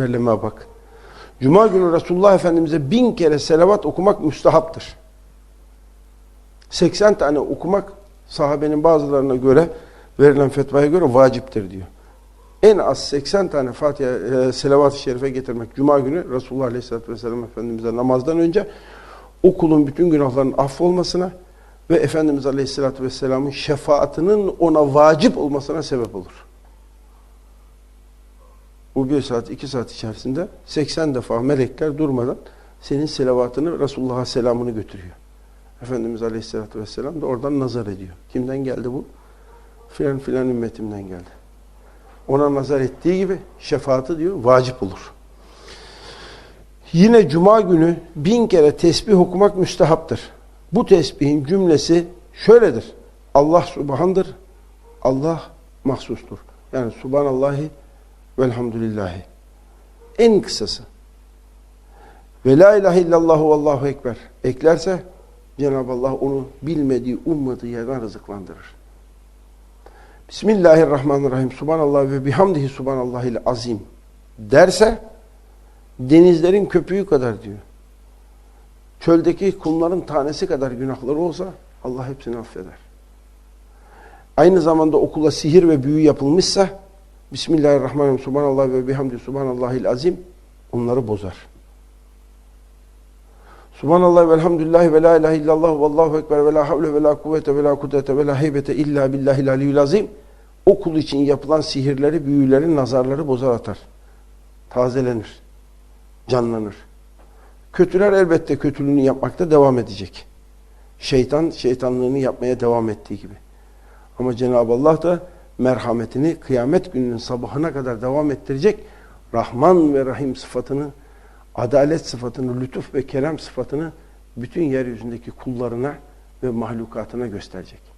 Verleme bak. Cuma günü Resulullah Efendimiz'e bin kere selavat okumak müstahaptır. 80 tane okumak sahabenin bazılarına göre verilen fetvaya göre vaciptir diyor. En az 80 tane Fatiha e, selavat-ı şerife getirmek Cuma günü Resulullah Aleyhisselatü Vesselam Efendimiz'e namazdan önce o bütün günahlarının affolmasına ve Efendimiz Aleyhisselatü Vesselam'ın şefaatinin ona vacip olmasına sebep olur. Bu bir saat, iki saat içerisinde 80 defa melekler durmadan senin selavatını, Resulullah'a selamını götürüyor. Efendimiz Aleyhisselatü Vesselam da oradan nazar ediyor. Kimden geldi bu? Filan filan ümmetimden geldi. Ona nazar ettiği gibi şefaati diyor vacip olur. Yine cuma günü bin kere tesbih okumak müstehaptır. Bu tesbihin cümlesi şöyledir. Allah subhandır, Allah mahsustur. Yani subhanallahi velhamdülillahi. En kısası. Ve la ilahe illallah ve allahu ekber. Eklerse Cenab-ı Allah onu bilmediği, ummadığı yerden rızıklandırır. Bismillahirrahmanirrahim. Subhanallah ve bihamdihi subhanallahil azim derse denizlerin köpüğü kadar diyor. Çöldeki kumların tanesi kadar günahları olsa Allah hepsini affeder. Aynı zamanda okula sihir ve büyü yapılmışsa Bismillahirrahmanirrahim. Subhanallah ve bihamdi subhanallahil azim onları bozar. Subhanallah ve elhamdülillahi ve la ilahe illallah ve allahu ekber ve la havle ve la kuvvete ve la kudrete ve la heybete illa billahil aliyyül azim o kul için yapılan sihirleri, büyüleri, nazarları bozar atar. Tazelenir. Canlanır. Kötüler elbette kötülüğünü yapmakta devam edecek. Şeytan şeytanlığını yapmaya devam ettiği gibi. Ama Cenab-ı Allah da merhametini kıyamet gününün sabahına kadar devam ettirecek. Rahman ve Rahim sıfatını, adalet sıfatını, lütuf ve kerem sıfatını bütün yeryüzündeki kullarına ve mahlukatına gösterecek.